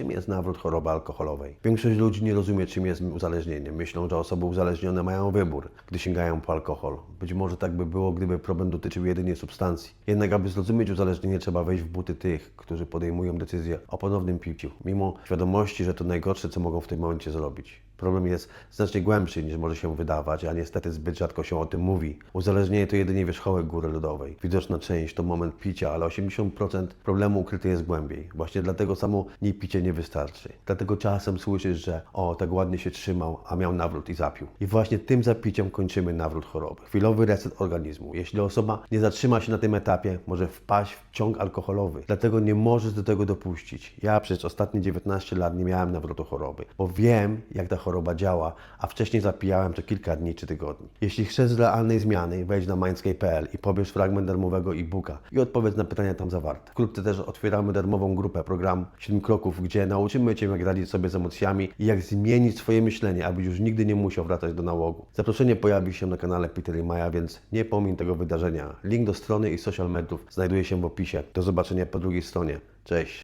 Czym jest nawrót choroby alkoholowej? Większość ludzi nie rozumie, czym jest uzależnienie. Myślą, że osoby uzależnione mają wybór, gdy sięgają po alkohol. Być może tak by było, gdyby problem dotyczył jedynie substancji. Jednak, aby zrozumieć uzależnienie, trzeba wejść w buty tych, którzy podejmują decyzję o ponownym piciu, mimo świadomości, że to najgorsze, co mogą w tym momencie zrobić. Problem jest znacznie głębszy niż może się wydawać, a niestety zbyt rzadko się o tym mówi. Uzależnienie to jedynie wierzchołek góry lodowej. Widoczna część to moment picia, ale 80% problemu ukryte jest głębiej. Właśnie dlatego samo nie picie nie wystarczy. Dlatego czasem słyszysz, że o, tak ładnie się trzymał, a miał nawrót i zapił. I właśnie tym zapiciem kończymy nawrót choroby. Chwilowy reset organizmu. Jeśli osoba nie zatrzyma się na tym etapie, może wpaść w ciąg alkoholowy. Dlatego nie możesz do tego dopuścić. Ja przez ostatnie 19 lat nie miałem nawrotu choroby, bo wiem, jak ta choroba działa, a wcześniej zapijałem to kilka dni czy tygodni. Jeśli chcesz realnej zmiany, wejdź na mindscape.pl i pobierz fragment darmowego e-booka i odpowiedz na pytania tam zawarte. Wkrótce też otwieramy darmową grupę, program 7 kroków, gdzie nauczymy Cię, jak radzić sobie z emocjami i jak zmienić swoje myślenie, abyś już nigdy nie musiał wracać do nałogu. Zaproszenie pojawi się na kanale Peter i Maja, więc nie pomiń tego wydarzenia. Link do strony i social mediów znajduje się w opisie. Do zobaczenia po drugiej stronie. Cześć!